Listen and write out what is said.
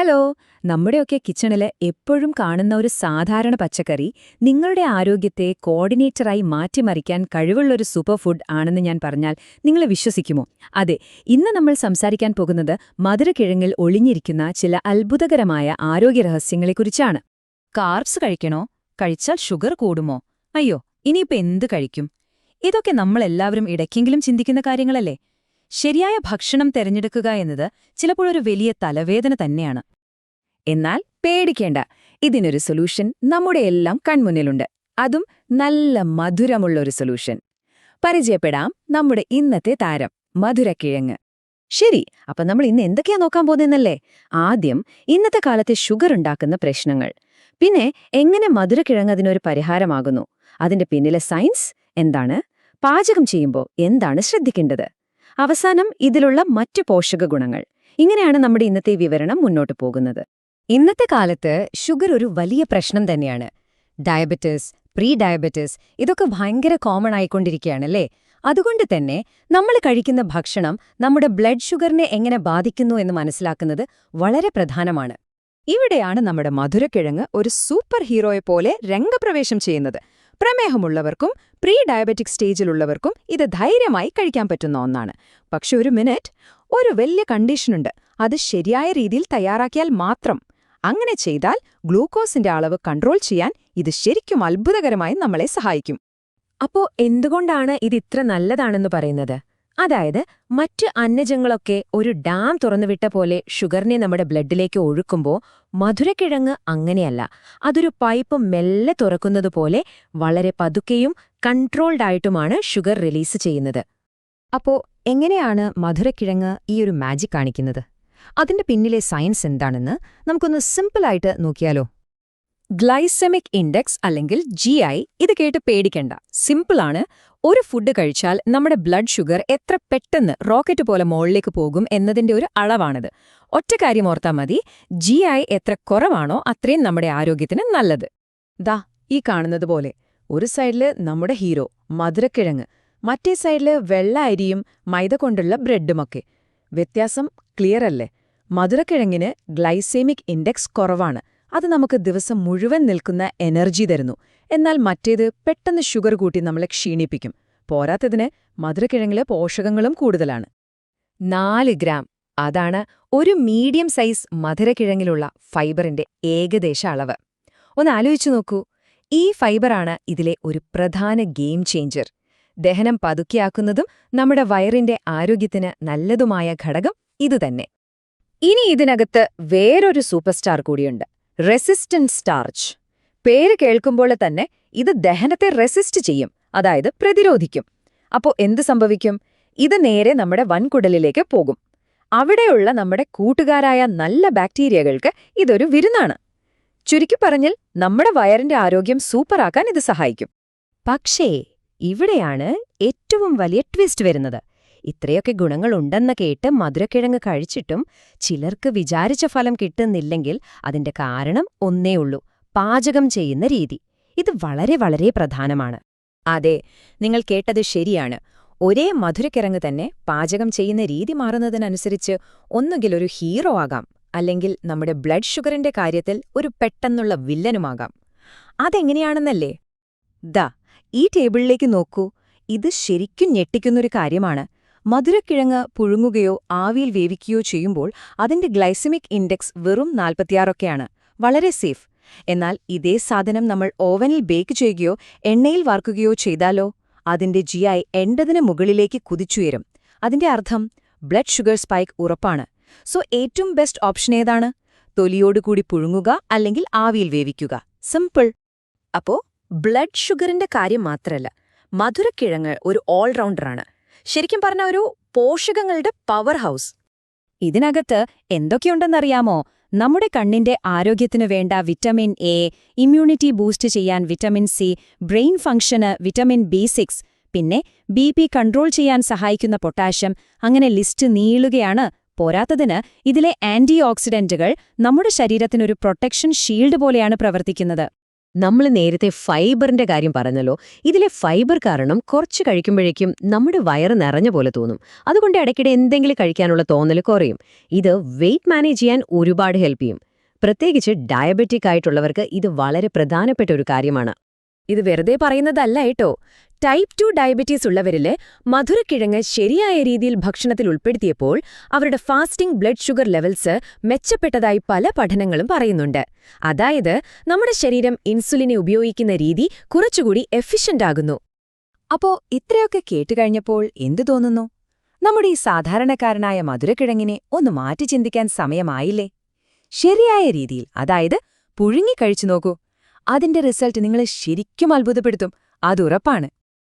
Hello. നമ്മുടെയൊക്കെ കിച്ചണിൽ എപ്പോഴും കാണുന്ന ഒരു സാധാരണ പച്ചക്കറി നിങ്ങളുടെ ആരോഗ്യത്തെ കോർഡിനേറ്ററായി മാറ്റിമറിക്കാൻ കഴിവുള്ളൊരു സൂപ്പർ ഫുഡ് ആണെന്ന് ഞാൻ പറഞ്ഞാൽ നിങ്ങൾ വിശ്വസിക്കുമോ? അതെ ഇന്ന് നമ്മൾ സംസാരിക്കാൻ പോകുന്നത് മധുരക്കിഴങ്ങിൽ ഒളിഞ്ഞിരിക്കുന്ന ചില അത്ഭുതകരമായ ആരോഗ്യരഹസ്യങ്ങളെക്കുറിച്ചാണ് കാർബ്സ് കഴിക്കണോ? കഴിച്ചാൽ ഷുഗർ കൂടുമോ? അയ്യോ ഇനിയിപ്പോ എന്ത് കഴിക്കും? ഇതൊക്കെ നമ്മളെല്ലാവരും ഇടയ്ക്കെങ്കിലും ചിന്തിക്കുന്ന കാര്യങ്ങളല്ലേ? ശരിയായ ഭക്ഷണം തിരഞ്ഞെടുക്കുക എന്നത് ചിലപ്പോഴൊരു വലിയ തലവേദന തന്നെയാണ്. എന്നാൽ പേടിക്കേണ്ട ഇതിനൊരു സൊല്യൂഷൻ നമ്മുടെ എല്ലാം കൺമുന്നിലുണ്ട്. അതും നല്ല മധുരമുള്ള ഒരു സൊല്യൂഷൻ പരിചയപ്പെടാം നമ്മുടെ ഇന്നത്തെ താരം മധുരക്കിഴങ്ങ്. ശരി അപ്പം നമ്മൾ ഇന്ന് എന്തൊക്കെയാ നോക്കാൻ പോകുന്നല്ലേ ആദ്യം ഇന്നത്തെ കാലത്തെ ഷുഗർ ഉണ്ടാക്കുന്ന പ്രശ്നങ്ങൾ. പിന്നെ എങ്ങനെ മധുരക്കിഴങ്ങ് അതിനൊരു പരിഹാരമാകുന്നു? അതിന്റെ പിന്നിലെ സയൻസ് എന്താണ്? പാചകം ചെയ്യുമ്പോൾ എന്താണ് ശ്രദ്ധിക്കേണ്ടത്? അവസാനം ഇതിലുള്ള മറ്റ് പോഷക ഗുണങ്ങൾ. ഇങ്ങനെയാണ് നമ്മുടെ ഇന്നത്തെ വിവരണം മുന്നോട്ട് പോകുന്നത്. ഇന്നത്തെ കാലത്ത് ഷുഗർ ഒരു വലിയ പ്രശ്നം തന്നെയാണ്. ഡയബറ്റിസ് പ്രീ ഡയബറ്റിസ് ഇതൊക്കെ ഭയങ്കര കോമൺ ആയിക്കൊണ്ടിരിക്കുകയാണല്ലേ അതുകൊണ്ട് തന്നെ നമ്മൾ കഴിക്കുന്ന ഭക്ഷണം നമ്മുടെ ബ്ലഡ് ഷുഗറിനെ എങ്ങനെ ബാധിക്കുന്നു എന്ന് മനസ്സിലാക്കുന്നത് വളരെ പ്രധാനമാണ്. ഇവിടെയാണ് നമ്മുടെ മധുരക്കിഴങ്ങ് ഒരു സൂപ്പർ ഹീറോയെ പോലെ രംഗപ്രവേശം ചെയ്യുന്നത്. പ്രമേഹമുള്ളവർക്കും പ്രീ ഡയബറ്റിക് സ്റ്റേജിലുള്ളവർക്കും ഇത് ധൈര്യമായി കഴിക്കാൻ പറ്റുന്ന ഒന്നാണ്. പക്ഷെ ഒരു മിനിറ്റ് ഒരു വലിയ കണ്ടീഷനുണ്ട്. അത് ശരിയായ രീതിയിൽ തയ്യാറാക്കിയാൽ മാത്രം. അങ്ങനെ ചെയ്താൽ ഗ്ലൂക്കോസിന്റെ അളവ് കൺട്രോൾ ചെയ്യാൻ ഇത് ശരിക്കും അത്ഭുതകരമായി നമ്മളെ സഹായിക്കും. അപ്പോ എന്തുകൊണ്ടാണ് ഇത് ഇത്ര നല്ലതാണെന്ന് പറയുന്നത്? അതായത് മറ്റ് അന്നജങ്ങളൊക്കെ ഒരു ഡാം തുറന്നുവിട്ട പോലെ ഷുഗറിനെ നമ്മുടെ ബ്ലഡിലേക്ക് ഒഴുക്കുമ്പോൾ മധുരക്കിഴങ്ങ് അങ്ങനെയല്ല. അതൊരു പൈപ്പ് മെല്ലെ തുറക്കുന്നതുപോലെ വളരെ പതുക്കെയും കൺട്രോൾഡായിട്ടുമാണ് ഷുഗർ റിലീസ് ചെയ്യുന്നത്. അപ്പോ എങ്ങനെയാണ് മധുരക്കിഴങ്ങ് ഈ ഒരു മാജിക് കാണിക്കുന്നത്? അതിന്റെ പിന്നിലെ സയൻസ് എന്താണെന്ന് നമുക്കൊന്ന് സിമ്പിളായിട്ട് നോക്കിയാലോ? ഗ്ലൈസെമിക് ഇൻഡെക്സ് അല്ലെങ്കിൽ ജി ഐ ഇത് കേട്ട് പേടിക്കണ്ട. സിമ്പിളാണ് ഒരു ഫുഡ് കഴിച്ചാൽ നമ്മുടെ ബ്ലഡ് ഷുഗർ എത്ര പെട്ടെന്ന് റോക്കറ്റ് പോലെ മുകളിലേക്ക് പോകും എന്നതിന്റെ ഒരു അളവാണിത്. ഒറ്റ കാര്യം ഓർത്താൽ മതി. ജി ഐ എത്ര കുറവാണോ അത്രയും നമ്മുടെ ആരോഗ്യത്തിന് നല്ലത്. ദാ ഈ കാണുന്നത് പോലെ. ഒരു സൈഡിൽ നമ്മുടെ ഹീറോ മധുരക്കിഴങ്ങ്. മറ്റേ സൈഡിൽ വെള്ള അരിയും മൈദ കൊണ്ടുള്ള ബ്രെഡുമൊക്കെ വ്യത്യാസം ക്ലിയർ അല്ലേ? മധുരക്കിഴങ്ങിന് ഗ്ലൈസേമിക് ഇൻഡെക്സ് കുറവാണ്. അത് നമുക്ക് ദിവസം മുഴുവൻ നിൽക്കുന്ന എനർജി തരുന്നു. എന്നാൽ മറ്റേത് പെട്ടെന്ന് ഷുഗർ കൂട്ടി നമ്മളെ ക്ഷീണിപ്പിക്കും. പോരാത്തതിന് മധുരക്കിഴങ്ങിലെ പോഷകങ്ങളും കൂടുതലാണ്. നാല് ഗ്രാം അതാണ് ഒരു മീഡിയം സൈസ് മധുരക്കിഴങ്ങിലുള്ള ഫൈബറിന്റെ ഏകദേശ അളവ്. ഒന്ന് ആലോചിച്ചു നോക്കൂ. ഈ ഫൈബറാണ് ഇതിലെ ഒരു പ്രധാന ഗെയിം ചേഞ്ചർ. ദഹനം പതുക്കിയാക്കുന്നതും നമ്മുടെ വയറിന്റെ ആരോഗ്യത്തിന് നല്ലതുമായ ഘടകം ഇതുതന്നെ. ഇനി ഇതിനകത്ത് വേറൊരു സൂപ്പർ സ്റ്റാർ കൂടിയുണ്ട്. റെസിസ്റ്റന്റ് സ്റ്റാർച്ച് പേര് കേൾക്കുമ്പോൾ തന്നെ ഇത് ദഹനത്തെ റെസിസ്റ്റ് ചെയ്യും അതായത് പ്രതിരോധിക്കും. അപ്പോ എന്ത് സംഭവിക്കും? ഇത് നേരെ നമ്മുടെ വൻകുടലിലേക്ക് പോകും. അവിടെയുള്ള നമ്മുടെ കൂട്ടുകാരായ നല്ല ബാക്ടീരിയകൾക്ക് ഇതൊരു വിരുന്നാണ്. ചുരുക്കി പറഞ്ഞിൽ നമ്മുടെ വയറിന്റെ ആരോഗ്യം സൂപ്പറാക്കാൻ ഇത് സഹായിക്കും. പക്ഷേ ഇവിടെയാണ് ഏറ്റവും വലിയ ട്വിസ്റ്റ് വരുന്നത്. ഇത്രയൊക്കെ ഗുണങ്ങളുണ്ടെന്ന് കേട്ട് മധുരക്കിഴങ്ങ് കഴിച്ചിട്ടും ചിലർക്ക് വിചാരിച്ച ഫലം കിട്ടുന്നില്ലെങ്കിൽ അതിന്റെ കാരണം ഒന്നേയുള്ളൂ പാചകം ചെയ്യുന്ന രീതി. ഇത് വളരെ വളരെ പ്രധാനമാണ്. അതെ നിങ്ങൾ കേട്ടത് ശരിയാണ്. ഒരേ മധുരക്കിഴങ്ങ് തന്നെ പാചകം ചെയ്യുന്ന രീതി മാറുന്നതിനനുസരിച്ച് ഒന്നുകിൽ ഒരു ഹീറോ ആകാം അല്ലെങ്കിൽ നമ്മുടെ ബ്ലഡ് ഷുഗറിന്റെ കാര്യത്തിൽ ഒരു പെട്ടെന്നുള്ള വില്ലനുമാകാം. അതെങ്ങനെയാണെന്നല്ലേ? ദാ ഈ ടേബിളിലേക്ക് നോക്കൂ. ഇത് ശരിക്കും ഞെട്ടിക്കുന്നൊരു കാര്യമാണ്. മധുരക്കിഴങ്ങ് പുഴുങ്ങുകയോ ആവിയിൽ വേവിക്കുകയോ ചെയ്യുമ്പോൾ അതിന്റെ ഗ്ലൈസമിക് ഇൻഡെക്സ് വെറും നാൽപ്പത്തിയാറൊക്കെയാണ് വളരെ സേഫ്. എന്നാൽ ഇതേ സാധനം നമ്മൾ ഓവനിൽ ബേക്ക് ചെയ്യുകയോ എണ്ണയിൽ വാർക്കുകയോ ചെയ്താലോ അതിന്റെ ജി ഐ എൺപതിന് മുകളിലേക്ക് കുതിച്ചുയരും. അതിന്റെ അർത്ഥം ബ്ലഡ് ഷുഗർ സ്പൈക്ക് ഉറപ്പാണ്. സോ ഏറ്റവും ബെസ്റ്റ് ഓപ്ഷൻ ഏതാണ്? തൊലിയോടുകൂടി പുഴുങ്ങുക അല്ലെങ്കിൽ ആവിയിൽ വേവിക്കുക. സിമ്പിൾ. അപ്പോ ബ്ലഡ് ഷുഗറിന്റെ കാര്യം മാത്രമല്ല മധുരക്കിഴങ്ങ് ഒരു ഓൾറൗണ്ടറാണ് ശരിക്കും പറഞ്ഞ ഒരു പോഷകങ്ങളുടെ പവർ ഹൗസ് ഇതിനകത്ത് എന്തൊക്കെയുണ്ടെന്നറിയാമോ? നമ്മുടെ കണ്ണിന്റെ ആരോഗ്യത്തിനു വേണ്ട വിറ്റമിൻ എ ഇമ്മ്യൂണിറ്റി ബൂസ്റ്റ് ചെയ്യാൻ വിറ്റമിൻ സി ബ്രെയിൻ ഫംഗ്ഷന് വിറ്റമിൻ ബി സിക്സ് പിന്നെ ബി പി കൺട്രോൾ ചെയ്യാൻ സഹായിക്കുന്ന പൊട്ടാഷ്യം അങ്ങനെ ലിസ്റ്റ് നീളുകയാണ് പോരാത്തതിന് ഇതിലെ ആന്റി ഓക്സിഡന്റുകൾ നമ്മുടെ ശരീരത്തിനൊരു പ്രൊട്ടക്ഷൻ ഷീൽഡ് പോലെയാണ് പ്രവർത്തിക്കുന്നത്. നമ്മൾ നേരത്തെ ഫൈബറിന്റെ കാര്യം പറഞ്ഞല്ലോ. ഇതിലെ ഫൈബർ കാരണം കുറച്ച് കഴിക്കുമ്പോഴേക്കും നമ്മുടെ വയറ് നിറഞ്ഞ പോലെ തോന്നും. അതുകൊണ്ട് ഇടയ്ക്കിടെ എന്തെങ്കിലും കഴിക്കാനുള്ള തോന്നൽ കുറയും. ഇത് വെയിറ്റ് മാനേജ് ചെയ്യാൻ ഒരുപാട് ഹെൽപ്പ് ചെയ്യും. പ്രത്യേകിച്ച് ഡയബറ്റിക് ആയിട്ടുള്ളവർക്ക് ഇത് വളരെ പ്രധാനപ്പെട്ട ഒരു കാര്യമാണ്. ഇത് വെറുതെ പറയുന്നതല്ല ഏട്ടോ ടൈപ്പ് ടു ഡയബറ്റീസ് ഉള്ളവരിൽ മധുരക്കിഴങ്ങ് ശരിയായ രീതിയിൽ ഭക്ഷണത്തിൽ ഉൾപ്പെടുത്തിയപ്പോൾ അവരുടെ ഫാസ്റ്റിംഗ് ബ്ലഡ് ഷുഗർ ലെവൽസ് മെച്ചപ്പെട്ടതായി പല പഠനങ്ങളും പറയുന്നുണ്ട്. അതായത് നമ്മുടെ ശരീരം ഇൻസുലിനെ ഉപയോഗിക്കുന്ന രീതി കുറച്ചുകൂടി എഫിഷ്യന്റ് ആകുന്നു. അപ്പോ ഇത്രയൊക്കെ കേട്ടുകഴിഞ്ഞപ്പോൾ എന്തു തോന്നുന്നു? നമ്മുടെ ഈ സാധാരണക്കാരനായ മധുരക്കിഴങ്ങിനെ ഒന്ന് മാറ്റി ചിന്തിക്കാൻ സമയമായില്ലേ? ശരിയായ രീതിയിൽ അതായത് പുഴുങ്ങിക്കഴിച്ചു നോക്കൂ. അതിന്റെ റിസൾട്ട് നിങ്ങളെ ശരിക്കും അത്ഭുതപ്പെടുത്തും. അതുറപ്പാണ്